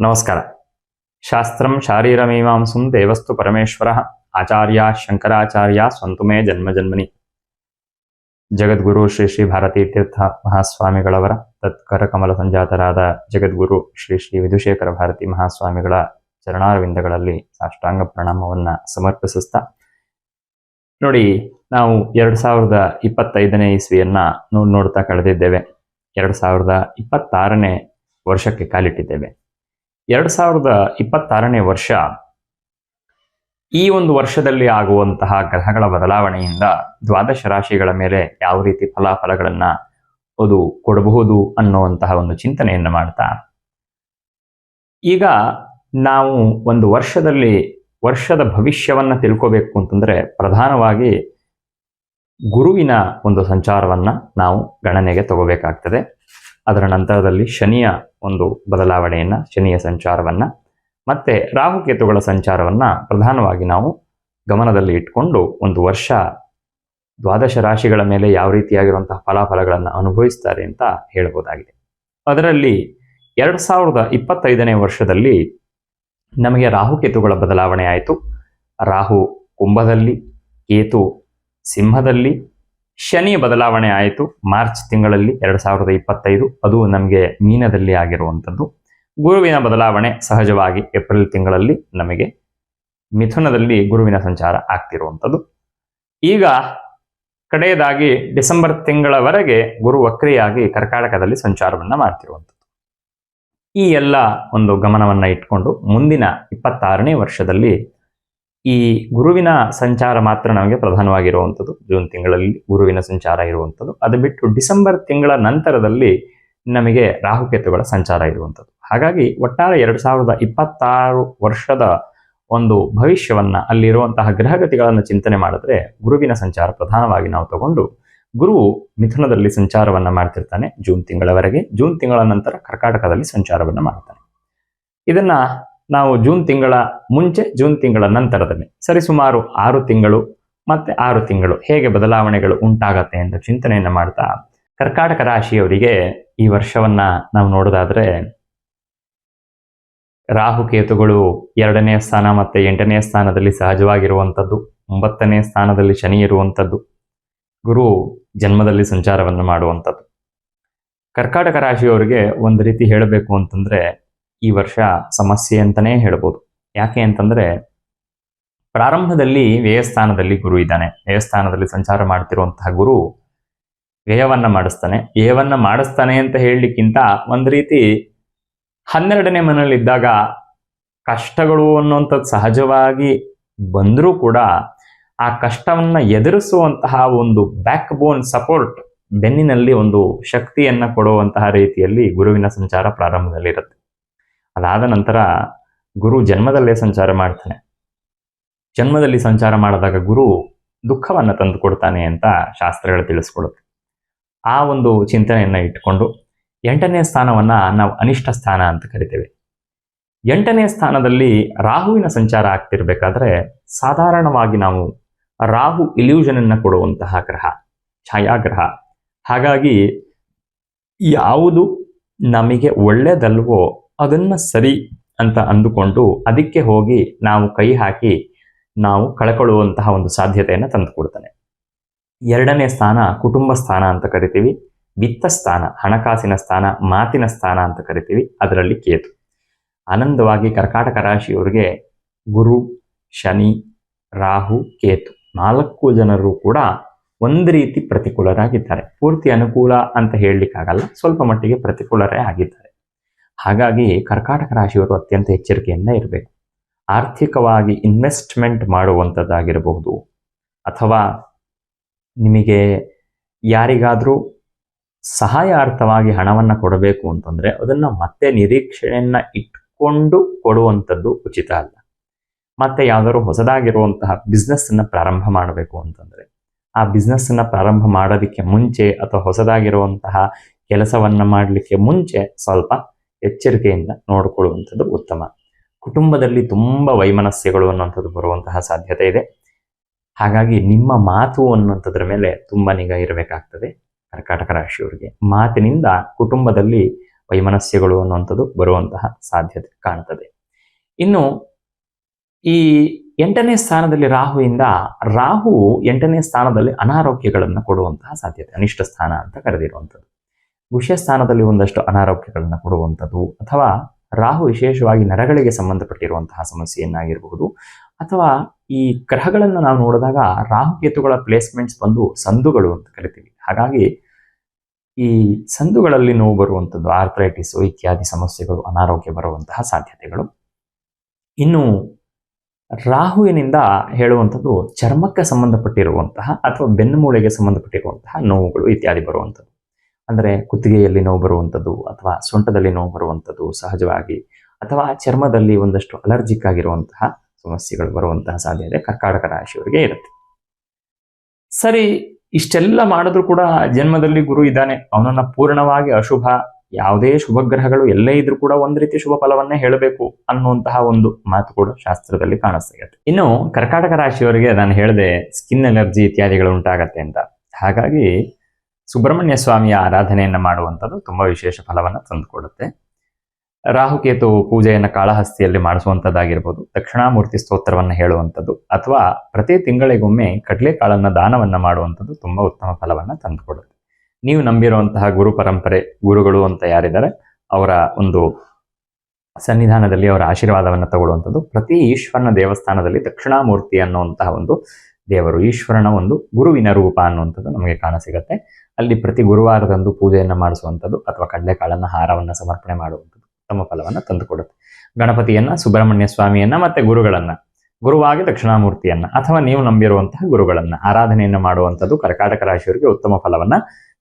ನಮಸ್ಕಾರ ಶಾಸ್ತ್ರಂ ಶಾರೀರಮೀಮಾಂಸುಂ ದೇವಸ್ತು ಪರಮೇಶ್ವರ ಆಚಾರ್ಯ ಶಂಕರಾಚಾರ್ಯ ಸ್ವಂತುಮೇ ಜನ್ಮ ಜನ್ಮನಿ ಜಗದ್ಗುರು ಶ್ರೀ ಶ್ರೀ ಭಾರತೀ ತೀರ್ಥ ಮಹಾಸ್ವಾಮಿಗಳವರ ತತ್ಕರ ಕಮಲ ಸಂಜಾತರಾದ ಜಗದ್ಗುರು ಶ್ರೀ ಶ್ರೀ ವಿಧುಶೇಖರ ಭಾರತಿ ಮಹಾಸ್ವಾಮಿಗಳ ಚರಣಾರವಿಂದಗಳಲ್ಲಿ ಸಾಷ್ಟಾಂಗ ಪ್ರಣಾಮವನ್ನ ಸಮರ್ಪಿಸುತ್ತಾ ನೋಡಿ, ನಾವು ಎರಡು ಸಾವಿರದ ಇಪ್ಪತ್ತೈದನೇ ಇಸ್ವಿಯನ್ನ ನೋಡ್ ನೋಡ್ತಾ ಕಳೆದಿದ್ದೇವೆ. ಎರಡು ಸಾವಿರದ ಇಪ್ಪತ್ತಾರನೇ ವರ್ಷಕ್ಕೆ ಕಾಲಿಟ್ಟಿದ್ದೇವೆ. ಎರಡು ಸಾವಿರದ ಇಪ್ಪತ್ತಾರನೇ ವರ್ಷ ಈ ಒಂದು ವರ್ಷದಲ್ಲಿ ಆಗುವಂತಹ ಗ್ರಹಗಳ ಬದಲಾವಣೆಯಿಂದ ದ್ವಾದಶ ರಾಶಿಗಳ ಮೇಲೆ ಯಾವ ರೀತಿ ಫಲಾಫಲಗಳನ್ನ ಅದು ಕೊಡಬಹುದು ಅನ್ನುವಂತಹ ಒಂದು ಚಿಂತನೆಯನ್ನು ಮಾಡ್ತಾ. ಈಗ ನಾವು ಒಂದು ವರ್ಷದಲ್ಲಿ ವರ್ಷದ ಭವಿಷ್ಯವನ್ನ ತಿಳ್ಕೋಬೇಕು ಅಂತಂದ್ರೆ ಪ್ರಧಾನವಾಗಿ ಗುರುವಿನ ಒಂದು ಸಂಚಾರವನ್ನ ನಾವು ಗಣನೆಗೆ ತಗೋಬೇಕಾಗ್ತದೆ. ಅದರ ನಂತರದಲ್ಲಿ ಶನಿಯ ಒಂದು ಬದಲಾವಣೆಯನ್ನ, ಶನಿಯ ಸಂಚಾರವನ್ನ, ಮತ್ತೆ ರಾಹುಕೇತುಗಳ ಸಂಚಾರವನ್ನ ಪ್ರಧಾನವಾಗಿ ನಾವು ಗಮನದಲ್ಲಿ ಇಟ್ಕೊಂಡು ಒಂದು ವರ್ಷ ದ್ವಾದಶ ರಾಶಿಗಳ ಮೇಲೆ ಯಾವ ರೀತಿಯಾಗಿರುವಂತಹ ಫಲಾಫಲಗಳನ್ನು ಅನುಭವಿಸ್ತಾರೆ ಅಂತ ಹೇಳ್ಬೋದಾಗಿದೆ. ಅದರಲ್ಲಿ ಎರಡು ಸಾವಿರದ ಇಪ್ಪತ್ತೈದನೇ ವರ್ಷದಲ್ಲಿ ನಮಗೆ ರಾಹು ಕೇತುಗಳ ಬದಲಾವಣೆ ಆಯಿತು. ರಾಹು ಕುಂಭದಲ್ಲಿ, ಕೇತು ಸಿಂಹದಲ್ಲಿ, ಶನಿ ಬದಲಾವಣೆ ಆಯಿತು. ಮಾರ್ಚ್ ತಿಂಗಳಲ್ಲಿ ಎರಡು ಸಾವಿರದ ಇಪ್ಪತ್ತೈದು, ಅದು ನಮಗೆ ಮೀನದಲ್ಲಿ ಆಗಿರುವಂಥದ್ದು. ಗುರುವಿನ ಬದಲಾವಣೆ ಸಹಜವಾಗಿ ಏಪ್ರಿಲ್ ತಿಂಗಳಲ್ಲಿ ನಮಗೆ ಮಿಥುನದಲ್ಲಿ ಗುರುವಿನ ಸಂಚಾರ ಆಗ್ತಿರುವಂಥದ್ದು. ಈಗ ಕಡೆಯದಾಗಿ ಡಿಸೆಂಬರ್ ತಿಂಗಳವರೆಗೆ ಗುರು ವಕ್ರಿಯಾಗಿ ಕರ್ಕಾಟಕದಲ್ಲಿ ಸಂಚಾರವನ್ನು ಮಾಡ್ತಿರುವಂಥದ್ದು. ಈ ಎಲ್ಲ ಒಂದು ಗಮನವನ್ನ ಇಟ್ಕೊಂಡು ಮುಂದಿನ ಇಪ್ಪತ್ತಾರನೇ ವರ್ಷದಲ್ಲಿ ಈ ಗುರುವಿನ ಸಂಚಾರ ಮಾತ್ರ ನಮಗೆ ಪ್ರಧಾನವಾಗಿರುವಂಥದ್ದು. ಜೂನ್ ತಿಂಗಳಲ್ಲಿ ಗುರುವಿನ ಸಂಚಾರ ಇರುವಂಥದ್ದು. ಅದು ಬಿಟ್ಟು ಡಿಸೆಂಬರ್ ತಿಂಗಳ ನಂತರದಲ್ಲಿ ನಮಗೆ ರಾಹುಕೇತುಗಳ ಸಂಚಾರ ಇರುವಂಥದ್ದು. ಹಾಗಾಗಿ ಒಟ್ಟಾರೆ ಎರಡು ಸಾವಿರದ ಇಪ್ಪತ್ತಾರು ವರ್ಷದ ಒಂದು ಭವಿಷ್ಯವನ್ನ ಅಲ್ಲಿರುವಂತಹ ಗ್ರಹಗತಿಗಳನ್ನು ಚಿಂತನೆ ಮಾಡಿದ್ರೆ ಗುರುವಿನ ಸಂಚಾರ ಪ್ರಧಾನವಾಗಿ ನಾವು ತಗೊಂಡು ಗುರು ಮಿಥುನದಲ್ಲಿ ಸಂಚಾರವನ್ನ ಮಾಡ್ತಿರ್ತಾನೆ ಜೂನ್ ತಿಂಗಳವರೆಗೆ. ಜೂನ್ ತಿಂಗಳ ನಂತರ ಕರ್ಕಾಟಕದಲ್ಲಿ ಸಂಚಾರವನ್ನ ಮಾಡ್ತಾನೆ. ಇದನ್ನ ನಾವು ಜೂನ್ ತಿಂಗಳ ಮುಂಚೆ, ಜೂನ್ ತಿಂಗಳ ನಂತರದಲ್ಲಿ ಸರಿಸುಮಾರು ಆರು ತಿಂಗಳು ಮತ್ತೆ ಆರು ತಿಂಗಳು ಹೇಗೆ ಬದಲಾವಣೆಗಳು ಉಂಟಾಗತ್ತೆ ಅಂತ ಚಿಂತನೆಯನ್ನ ಮಾಡ್ತಾ ಕರ್ಕಾಟಕ ರಾಶಿಯವರಿಗೆ ಈ ವರ್ಷವನ್ನ ನಾವು ನೋಡೋದಾದ್ರೆ ರಾಹುಕೇತುಗಳು ಎರಡನೇ ಸ್ಥಾನ ಮತ್ತೆ ಎಂಟನೇ ಸ್ಥಾನದಲ್ಲಿ ಸಹಜವಾಗಿರುವಂಥದ್ದು, ಒಂಬತ್ತನೇ ಸ್ಥಾನದಲ್ಲಿ ಶನಿ ಇರುವಂಥದ್ದು ಗುರು ಜನ್ಮದಲ್ಲಿ ಸಂಚಾರವನ್ನು ಮಾಡುವಂಥದ್ದು. ಕರ್ಕಾಟಕ ರಾಶಿಯವರಿಗೆ ಒಂದು ರೀತಿ ಹೇಳಬೇಕು ಅಂತಂದ್ರೆ ಈ ವರ್ಷ ಸಮಸ್ಯೆ ಅಂತಲೇ ಹೇಳ್ಬೋದು. ಯಾಕೆ ಅಂತಂದ್ರೆ ಪ್ರಾರಂಭದಲ್ಲಿ ವ್ಯಯಸ್ಥಾನದಲ್ಲಿ ಗುರು ಇದ್ದಾನೆ. ವ್ಯಯಸ್ಥಾನದಲ್ಲಿ ಸಂಚಾರ ಮಾಡ್ತಿರುವಂತಹ ಗುರು ವ್ಯಯವನ್ನು ಮಾಡಿಸ್ತಾನೆ. ವ್ಯಯವನ್ನು ಮಾಡಿಸ್ತಾನೆ ಅಂತ ಹೇಳಲಿಕ್ಕಿಂತ ಒಂದು ರೀತಿ ಹನ್ನೆರಡನೇ ಮನೆಯಲ್ಲಿದ್ದಾಗ ಕಷ್ಟಗಳು ಅನ್ನುವಂಥದ್ದು ಸಹಜವಾಗಿ ಬಂದರೂ ಕೂಡ ಆ ಕಷ್ಟವನ್ನ ಎದುರಿಸುವಂತಹ ಒಂದು ಬ್ಯಾಕ್ ಬೋನ್ ಸಪೋರ್ಟ್ ಬೆನ್ನಿನಲ್ಲಿ ಒಂದು ಶಕ್ತಿಯನ್ನ ಕೊಡುವಂತಹ ರೀತಿಯಲ್ಲಿ ಗುರುವಿನ ಸಂಚಾರ ಪ್ರಾರಂಭದಲ್ಲಿರುತ್ತೆ ಅದಾದ ನಂತರ ಗುರು ಜನ್ಮದಲ್ಲೇ ಸಂಚಾರ ಮಾಡ್ತಾನೆ. ಜನ್ಮದಲ್ಲಿ ಸಂಚಾರ ಮಾಡಿದಾಗ ಗುರು ದುಃಖವನ್ನು ತಂದು ಕೊಡ್ತಾನೆ ಅಂತ ಶಾಸ್ತ್ರಗಳು ತಿಳಿಸ್ಕೊಡುತ್ತೆ. ಆ ಒಂದು ಚಿಂತನೆಯನ್ನ ಇಟ್ಟುಕೊಂಡು ಎಂಟನೇ ಸ್ಥಾನವನ್ನ ನಾವು ಅನಿಷ್ಟ ಸ್ಥಾನ ಅಂತ ಕರಿತೇವೆ. ಎಂಟನೇ ಸ್ಥಾನದಲ್ಲಿ ರಾಹುವಿನ ಸಂಚಾರ ಆಗ್ತಿರ್ಬೇಕಾದ್ರೆ ಸಾಧಾರಣವಾಗಿ ನಾವು ರಾಹು ಇಲ್ಯೂಷನ್ ಅನ್ನು ಕೊಡುವಂತಹ ಗ್ರಹ, ಛಾಯಾಗ್ರಹ. ಹಾಗಾಗಿ ಯಾವುದು ನಮಗೆ ಒಳ್ಳೆಯದಲ್ವೋ ಅದನ್ನ ಸರಿ ಅಂತ ಅಂದುಕೊಂಡು ಅದಕ್ಕೆ ಹೋಗಿ ನಾವು ಕೈ ಹಾಕಿ ನಾವು ಕಳ್ಕೊಳ್ಳುವಂತಹ ಒಂದು ಸಾಧ್ಯತೆಯನ್ನು ತಂದುಕೊಡ್ತಾನೆ ಎರಡನೇ ಸ್ಥಾನ ಕುಟುಂಬ ಸ್ಥಾನ ಅಂತ ಕರಿತೀವಿ, ವಿತ್ತ ಸ್ಥಾನ, ಹಣಕಾಸಿನ ಸ್ಥಾನ, ಮಾತಿನ ಸ್ಥಾನ ಅಂತ ಕರಿತೀವಿ, ಅದರಲ್ಲಿ ಕೇತು. ಆನಂದವಾಗಿ ಕರ್ಕಾಟಕ ರಾಶಿಯವರಿಗೆ ಗುರು, ಶನಿ, ರಾಹು, ಕೇತು. ನಾಲ್ಕು ಜನರು ಕೂಡ ಒಂದು ರೀತಿ ಪ್ರತಿಕೂಲರಾಗಿದ್ದಾರೆ. ಪೂರ್ತಿ ಅನುಕೂಲ ಅಂತ ಹೇಳಲಿಕ್ಕಾಗಲ್ಲ, ಸ್ವಲ್ಪ ಮಟ್ಟಿಗೆ ಪ್ರತಿಕೂಲರೇ ಆಗಿದ್ದಾರೆ. ಹಾಗಾಗಿ ಕರ್ಕಾಟಕ ರಾಶಿಯವರು ಅತ್ಯಂತ ಎಚ್ಚರಿಕೆಯಿಂದ ಇರಬೇಕು. ಆರ್ಥಿಕವಾಗಿ ಇನ್ವೆಸ್ಟ್ಮೆಂಟ್ ಮಾಡುವಂಥದ್ದಾಗಿರಬಹುದು, ಅಥವಾ ನಿಮಗೆ ಯಾರಿಗಾದರೂ ಸಹಾಯಾರ್ಥವಾಗಿ ಹಣವನ್ನು ಕೊಡಬೇಕು ಅಂತಂದರೆ ಅದನ್ನು ಮತ್ತೆ ನಿರೀಕ್ಷೆಯನ್ನು ಇಟ್ಕೊಂಡು ಕೊಡುವಂಥದ್ದು ಉಚಿತ ಅಲ್ಲ. ಮತ್ತೆ ಯಾವ್ದಾದ್ರು ಹೊಸದಾಗಿರುವಂತಹ ಬಿಸ್ನೆಸ್ಸನ್ನು ಪ್ರಾರಂಭ ಮಾಡಬೇಕು ಅಂತಂದ್ರೆ, ಆ ಬಿಸ್ನೆಸ್ಸನ್ನು ಪ್ರಾರಂಭ ಮಾಡೋದಕ್ಕೆ ಮುಂಚೆ ಅಥವಾ ಹೊಸದಾಗಿರುವಂತಹ ಕೆಲಸವನ್ನ ಮಾಡಲಿಕ್ಕೆ ಮುಂಚೆ ಸ್ವಲ್ಪ ಎಚ್ಚರಿಕೆಯಿಂದ ನೋಡಿಕೊಳ್ಳುವಂಥದ್ದು ಉತ್ತಮ. ಕುಟುಂಬದಲ್ಲಿ ತುಂಬ ವೈಮನಸ್ಯಗಳು ಅನ್ನುವಂಥದ್ದು ಬರುವಂತಹ ಸಾಧ್ಯತೆ ಇದೆ. ಹಾಗಾಗಿ ನಿಮ್ಮ ಮಾತು ಅನ್ನುವಂಥದ್ರ ಮೇಲೆ ತುಂಬ ನಿಗಾ ಇರಬೇಕಾಗ್ತದೆ. ಕರ್ಕಾಟಕ ರಾಶಿಯವರಿಗೆ ಮಾತಿನಿಂದ ಕುಟುಂಬದಲ್ಲಿ ವೈಮನಸ್ಯಗಳು ಅನ್ನುವಂಥದ್ದು ಬರುವಂತಹ ಸಾಧ್ಯತೆ ಕಾಣ್ತದೆ. ಇನ್ನು ಈ ಎಂಟನೇ ಸ್ಥಾನದಲ್ಲಿ ರಾಹುವಿಂದ ರಾಹು ಎಂಟನೇ ಸ್ಥಾನದಲ್ಲಿ ಅನಾರೋಗ್ಯಗಳನ್ನು ಕೊಡುವಂತಹ ಸಾಧ್ಯತೆ, ಅನಿಷ್ಟ ಸ್ಥಾನ ಅಂತ ಕರೆದಿರುವಂಥದ್ದು. ಗುಷ್ಯ ಸ್ಥಾನದಲ್ಲಿ ಒಂದಷ್ಟು ಅನಾರೋಗ್ಯಗಳನ್ನು ಕೊಡುವಂಥದ್ದು ಅಥವಾ ರಾಹು ವಿಶೇಷವಾಗಿ ನರಗಳಿಗೆ ಸಂಬಂಧಪಟ್ಟಿರುವಂತಹ ಸಮಸ್ಯೆಯನ್ನಾಗಿರಬಹುದು ಅಥವಾ ಈ ಗ್ರಹಗಳನ್ನು ನಾವು ನೋಡಿದಾಗ ರಾಹುಕೇತುಗಳ ಪ್ಲೇಸ್ಮೆಂಟ್ಸ್ ಬಂದು ಸಂದುಗಳು ಅಂತ ಕರಿತೀವಿ. ಹಾಗಾಗಿ ಈ ಸಂದುಗಳಲ್ಲಿ ನೋವು ಬರುವಂಥದ್ದು ಆರ್ಥ್ರೈಟಿಸ್ ಇತ್ಯಾದಿ ಸಮಸ್ಯೆಗಳು, ಅನಾರೋಗ್ಯ ಬರುವಂತಹ ಸಾಧ್ಯತೆಗಳು. ಇನ್ನು ರಾಹುವಿನಿಂದ ಹೇಳುವಂಥದ್ದು ಚರ್ಮಕ್ಕೆ ಸಂಬಂಧಪಟ್ಟಿರುವಂತಹ ಅಥವಾ ಬೆನ್ನುಮೂಳೆಗೆ ಸಂಬಂಧಪಟ್ಟಿರುವಂತಹ ನೋವುಗಳು ಇತ್ಯಾದಿ ಬರುವಂಥದ್ದು. ಅಂದರೆ ಕುತ್ತಿಗೆಯಲ್ಲಿ ನೋವು ಬರುವಂಥದ್ದು ಅಥವಾ ಸೊಂಟದಲ್ಲಿ ನೋವು ಬರುವಂಥದ್ದು ಸಹಜವಾಗಿ ಅಥವಾ ಚರ್ಮದಲ್ಲಿ ಒಂದಷ್ಟು ಅಲರ್ಜಿಕ್ ಆಗಿರುವಂತಹ ಸಮಸ್ಯೆಗಳು ಬರುವಂತಹ ಸಾಧ್ಯತೆ ಕರ್ಕಾಟಕ ರಾಶಿಯವರಿಗೆ ಇರುತ್ತೆ. ಸರಿ, ಇಷ್ಟೆಲ್ಲ ಮಾಡಿದ್ರು ಕೂಡ ಜನ್ಮದಲ್ಲಿ ಗುರು ಇದ್ದಾನೆ. ಅವನನ್ನ ಪೂರ್ಣವಾಗಿ ಅಶುಭ ಯಾವುದೇ ಶುಭಗ್ರಹಗಳು ಎಲ್ಲೇ ಇದ್ರೂ ಕೂಡ ಒಂದ್ ರೀತಿ ಶುಭ ಫಲವನ್ನೇ ಹೇಳಬೇಕು ಅನ್ನುವಂತಹ ಒಂದು ಮಾತು ಕೂಡ ಶಾಸ್ತ್ರದಲ್ಲಿ ಕಾಣಿಸ್ತಾ ಇನ್ನು ಕರ್ಕಾಟಕ ರಾಶಿಯವರಿಗೆ ನಾನು ಹೇಳಿದೆ ಸ್ಕಿನ್ ಅಲರ್ಜಿ ಇತ್ಯಾದಿಗಳು ಉಂಟಾಗತ್ತೆ ಅಂತ. ಹಾಗಾಗಿ ಸುಬ್ರಹ್ಮಣ್ಯ ಸ್ವಾಮಿಯ ಆರಾಧನೆಯನ್ನ ಮಾಡುವಂಥದ್ದು ತುಂಬಾ ವಿಶೇಷ ಫಲವನ್ನ ತಂದುಕೊಡುತ್ತೆ. ರಾಹುಕೇತು ಪೂಜೆಯನ್ನು ಕಾಳಹಸ್ತಿಯಲ್ಲಿ ಮಾಡಿಸುವಂಥದ್ದಾಗಿರ್ಬೋದು, ದಕ್ಷಿಣಾಮೂರ್ತಿ ಸ್ತೋತ್ರವನ್ನು ಹೇಳುವಂಥದ್ದು, ಅಥವಾ ಪ್ರತಿ ತಿಂಗಳಿಗೊಮ್ಮೆ ಕಡಲೆಕಾಳನ್ನ ದಾನವನ್ನ ಮಾಡುವಂಥದ್ದು ತುಂಬಾ ಉತ್ತಮ ಫಲವನ್ನ ತಂದುಕೊಡುತ್ತೆ. ನೀವು ನಂಬಿರುವಂತಹ ಗುರು ಪರಂಪರೆ, ಗುರುಗಳು ಅಂತ ಯಾರಿದ್ದಾರೆ, ಅವರ ಒಂದು ಸನ್ನಿಧಾನದಲ್ಲಿ ಅವರ ಆಶೀರ್ವಾದವನ್ನು ತಗೊಳ್ಳುವಂಥದ್ದು. ಪ್ರತಿ ಈಶ್ವರನ ದೇವಸ್ಥಾನದಲ್ಲಿ ದಕ್ಷಿಣಾಮೂರ್ತಿ ಅನ್ನುವಂತಹ ಒಂದು ದೇವರು, ಈಶ್ವರನ ಒಂದು ಗುರುವಿನ ರೂಪ ಅನ್ನುವಂಥದ್ದು ನಮಗೆ ಕಾಣಸಿಗತ್ತೆ ಅಲ್ಲಿ ಪ್ರತಿ ಗುರುವಾರದಂದು ಪೂಜೆಯನ್ನು ಮಾಡಿಸುವಂಥದ್ದು ಅಥವಾ ಕಡಲೆಕಾಳನ್ನು, ಹಾರವನ್ನು ಸಮರ್ಪಣೆ ಮಾಡುವಂಥದ್ದು ಉತ್ತಮ ಫಲವನ್ನು ತಂದುಕೊಡುತ್ತೆ. ಗಣಪತಿಯನ್ನ, ಸುಬ್ರಹ್ಮಣ್ಯ ಸ್ವಾಮಿಯನ್ನ ಮತ್ತೆ ಗುರುಗಳನ್ನ, ಗುರುವಾಗಿ ದಕ್ಷಿಣಾಮೂರ್ತಿಯನ್ನ ಅಥವಾ ನೀವು ನಂಬಿರುವಂತಹ ಗುರುಗಳನ್ನ ಆರಾಧನೆಯನ್ನು ಮಾಡುವಂಥದ್ದು ಕರ್ಕಾಟಕ ರಾಶಿಯವರಿಗೆ ಉತ್ತಮ ಫಲವನ್ನ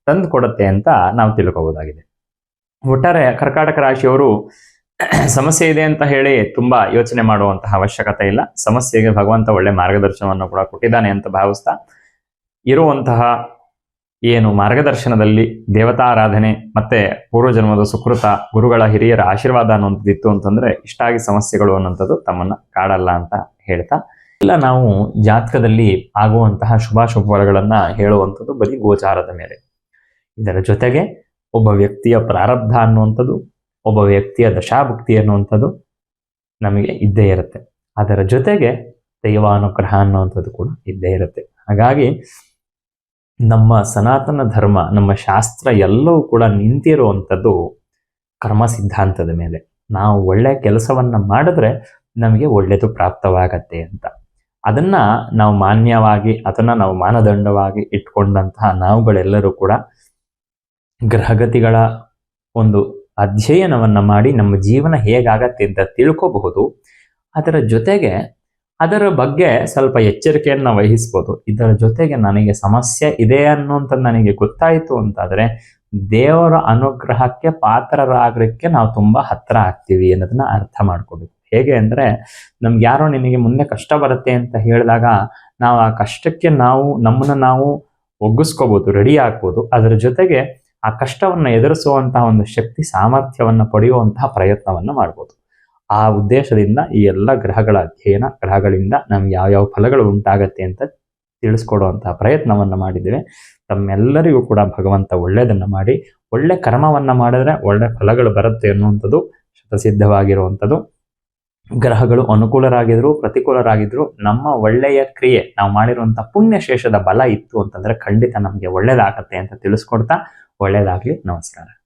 ತಂದು ಕೊಡುತ್ತೆ ಅಂತ ನಾವು ತಿಳ್ಕೋಬೋದಾಗಿದೆ. ಒಟ್ಟಾರೆ ಕರ್ಕಾಟಕ ರಾಶಿಯವರು ಸಮಸ್ಯೆ ಇದೆ ಅಂತ ಹೇಳಿ ತುಂಬಾ ಯೋಚನೆ ಮಾಡುವಂತಹ ಅವಶ್ಯಕತೆ ಇಲ್ಲ. ಸಮಸ್ಯೆಗೆ ಭಗವಂತ ಒಳ್ಳೆ ಮಾರ್ಗದರ್ಶನವನ್ನು ಕೂಡ ಕೊಟ್ಟಿದ್ದಾನೆ ಅಂತ ಭಾವಿಸ್ತಾ ಇರುವಂತಹ ಏನು ಮಾರ್ಗದರ್ಶನದಲ್ಲಿ ದೇವತಾರಾಧನೆ ಮತ್ತೆ ಪೂರ್ವಜನ್ಮದ ಸುಕೃತ ಗುರುಗಳ ಹಿರಿಯರ ಆಶೀರ್ವಾದ ಅನ್ನುವಂಥದ್ದಿತ್ತು ಅಂತಂದ್ರೆ ಇಷ್ಟಾಗಿ ಸಮಸ್ಯೆಗಳು ಅನ್ನುವಂಥದ್ದು ತಮ್ಮನ್ನ ಕಾಡಲ್ಲ ಅಂತ ಹೇಳ್ತಾ ಇಲ್ಲ. ನಾವು ಜಾತಕದಲ್ಲಿ ಆಗುವಂತಹ ಶುಭಾಶುಭ ಫಲಗಳನ್ನ ಹೇಳುವಂಥದ್ದು ಬರೀ ಗೋಚಾರದ ಮೇಲೆ. ಇದರ ಜೊತೆಗೆ ಒಬ್ಬ ವ್ಯಕ್ತಿಯ ಪ್ರಾರಬ್ಧ ಅನ್ನುವಂಥದ್ದು, ಒಬ್ಬ ವ್ಯಕ್ತಿಯ ದಶಾಭುಕ್ತಿ ಅನ್ನುವಂಥದ್ದು ನಮಗೆ ಇದ್ದೇ ಇರುತ್ತೆ. ಅದರ ಜೊತೆಗೆ ದೈವಾನುಗ್ರಹ ಅನ್ನುವಂಥದ್ದು ಕೂಡ ಇದ್ದೇ ಇರುತ್ತೆ. ಹಾಗಾಗಿ ನಮ್ಮ ಸನಾತನ ಧರ್ಮ, ನಮ್ಮ ಶಾಸ್ತ್ರ ಎಲ್ಲವೂ ಕೂಡ ನಿಂತಿರುವಂಥದ್ದು ಕರ್ಮ ಸಿದ್ಧಾಂತದ ಮೇಲೆ. ನಾವು ಒಳ್ಳೆ ಕೆಲಸವನ್ನ ಮಾಡಿದ್ರೆ ನಮಗೆ ಒಳ್ಳೆಯದು ಪ್ರಾಪ್ತವಾಗತ್ತೆ ಅಂತ. ಅದನ್ನ ನಾವು ಮಾನ್ಯವಾಗಿ, ಅದನ್ನ ನಾವು ಮಾನದಂಡವಾಗಿ ಇಟ್ಕೊಂಡಂತಹ ನಾವುಗಳೆಲ್ಲರೂ ಕೂಡ ಗ್ರಹಗತಿಗಳ ಒಂದು ಅಧ್ಯಯನವನ್ನು ಮಾಡಿ ನಮ್ಮ ಜೀವನ ಹೇಗಾಗತ್ತೆ ಅಂತ ತಿಳ್ಕೋಬಹುದು. ಅದರ ಜೊತೆಗೆ ಅದರ ಬಗ್ಗೆ ಸ್ವಲ್ಪ ಎಚ್ಚರಿಕೆಯನ್ನು ವಹಿಸ್ಬೋದು. ಇದರ ಜೊತೆಗೆ ನನಗೆ ಸಮಸ್ಯೆ ಇದೆ ಅನ್ನುವಂಥ ನನಗೆ ಗೊತ್ತಾಯಿತು ಅಂತಾದರೆ ದೇವರ ಅನುಗ್ರಹಕ್ಕೆ ಪಾತ್ರರಾಗಲಿಕ್ಕೆ ನಾವು ತುಂಬ ಹತ್ತಿರ ಆಗ್ತೀವಿ ಅನ್ನೋದನ್ನ ಅರ್ಥ ಮಾಡ್ಕೋಬೇಕು. ಹೇಗೆ ಅಂದರೆ ನಮ್ಗೆ ಯಾರೋ ನಿನಗೆ ಮುಂದೆ ಕಷ್ಟ ಬರುತ್ತೆ ಅಂತ ಹೇಳಿದಾಗ ನಾವು ಆ ಕಷ್ಟಕ್ಕೆ ನಾವು ನಮ್ಮನ್ನ ನಾವು ಒಗ್ಗಿಸ್ಕೋಬೋದು ರೆಡಿ ಆಗ್ಬೋದು. ಅದರ ಜೊತೆಗೆ ಆ ಕಷ್ಟವನ್ನು ಎದುರಿಸುವಂತಹ ಒಂದು ಶಕ್ತಿ, ಸಾಮರ್ಥ್ಯವನ್ನು ಪಡೆಯುವಂತಹ ಪ್ರಯತ್ನವನ್ನು ಮಾಡ್ಬೋದು. ಆ ಉದ್ದೇಶದಿಂದ ಈ ಎಲ್ಲ ಗ್ರಹಗಳ ಅಧ್ಯಯನ, ಗ್ರಹಗಳಿಂದ ನಮ್ಗೆ ಯಾವ್ಯಾವ ಫಲಗಳು ಉಂಟಾಗತ್ತೆ ಅಂತ ತಿಳಿಸ್ಕೊಡುವಂತಹ ಪ್ರಯತ್ನವನ್ನು ಮಾಡಿದ್ದೇವೆ. ತಮ್ಮೆಲ್ಲರಿಗೂ ಕೂಡ ಭಗವಂತ ಒಳ್ಳೆಯದನ್ನು ಮಾಡಿ, ಒಳ್ಳೆ ಕರ್ಮವನ್ನು ಮಾಡಿದ್ರೆ ಒಳ್ಳೆ ಫಲಗಳು ಬರುತ್ತೆ ಅನ್ನುವಂಥದ್ದು ಶತಸಿದ್ಧವಾಗಿರುವಂಥದ್ದು. ಗ್ರಹಗಳು ಅನುಕೂಲರಾಗಿದ್ರು, ಪ್ರತಿಕೂಲರಾಗಿದ್ರು, ನಮ್ಮ ಒಳ್ಳೆಯ ಕ್ರಿಯೆ, ನಾವು ಮಾಡಿರುವಂಥ ಪುಣ್ಯಶೇಷದ ಬಲ ಇತ್ತು ಅಂತಂದ್ರೆ ಖಂಡಿತ ನಮಗೆ ಒಳ್ಳೇದಾಗತ್ತೆ ಅಂತ ತಿಳಿಸ್ಕೊಡ್ತಾ ಒಳ್ಳೇದಾಗ್ಲಿ. ನಮಸ್ಕಾರ.